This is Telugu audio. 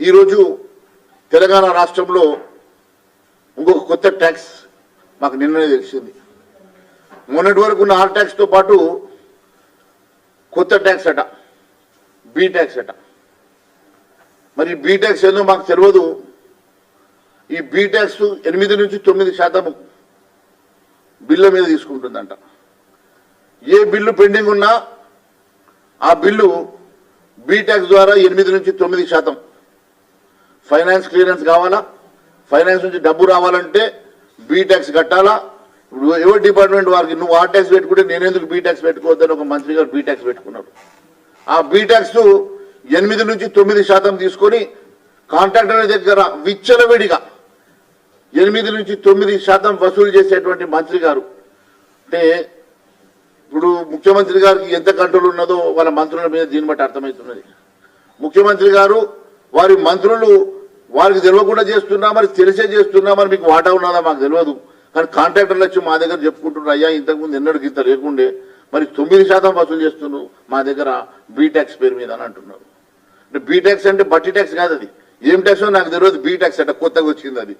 ఈరోజు తెలంగాణ రాష్ట్రంలో ఇంకొక కొత్త ట్యాక్స్ మాకు నిన్ననే తెలిసింది. మొన్నటి వరకు ఉన్న ఆర్ ట్యాక్స్తో పాటు కొత్త ట్యాక్స్ అట బీ ట్యాక్స్ అట. మరి బీ ట్యాక్స్ ఏందో మాకు తెలియదు ఈ బీ ట్యాక్స్ ఎనిమిది నుంచి తొమ్మిది శాతం బిల్లు మీద తీసుకుంటుందంట. ఏ బిల్లు పెండింగ్ ఉన్నా ఆ బిల్లు బీ ట్యాక్స్ ద్వారా ఎనిమిది నుంచి తొమ్మిది శాతం ఫైనాన్స్ క్లియరెన్స్ కావాలా? ఫైనాన్స్ నుంచి డబ్బు రావాలంటే బీటాక్స్ కట్టాలా? ఇప్పుడు ఎవరి డిపార్ట్మెంట్ వారికి నువ్వు ఆ ట్యాక్స్ పెట్టుకుంటే నేను ఎందుకు పెట్టుకోవద్దని ఒక మంత్రి గారు బీటెక్స్ పెట్టుకున్నాడు పెట్టుకున్నారు. ఆ బీటాక్స్ ఎనిమిది నుంచి తొమ్మిది శాతం తీసుకొని కాంట్రాక్టర్ దగ్గర విచ్చలవిడిగా ఎనిమిది నుంచి తొమ్మిది శాతం వసూలు చేసేటువంటి మంత్రి గారు. అంటే ఇప్పుడు ముఖ్యమంత్రి గారికి ఎంత కంట్రోల్ ఉన్నదో వాళ్ళ మంత్రుల మీద దీన్ని బట్టి అర్థమవుతున్నది. ముఖ్యమంత్రి గారు వారి మంత్రులు వారికి తెలియకుండా చేస్తున్నా మరి తెలిసే చేస్తున్నా మరి మీకు వాటా ఉన్నదా? మాకు తెలియదు కానీ కాంట్రాక్టర్లు వచ్చి మా దగ్గర చెప్పుకుంటున్నారు అయ్యా ఇంతకుముందు ఎన్నడూ ఇంత లేకుండే మరి తొమ్మిది శాతం వసూలు చేస్తున్నారు మా దగ్గర బీటాక్స్ పేరు మీద అని అంటున్నారు. అంటే బీటాక్స్ అంటే బట్టి ట్యాక్స్ కాదు అది ఏం ట్యాక్స్ నాకు తెలియదు బీటాక్స్ అంటే కొత్తగా వచ్చింది అది.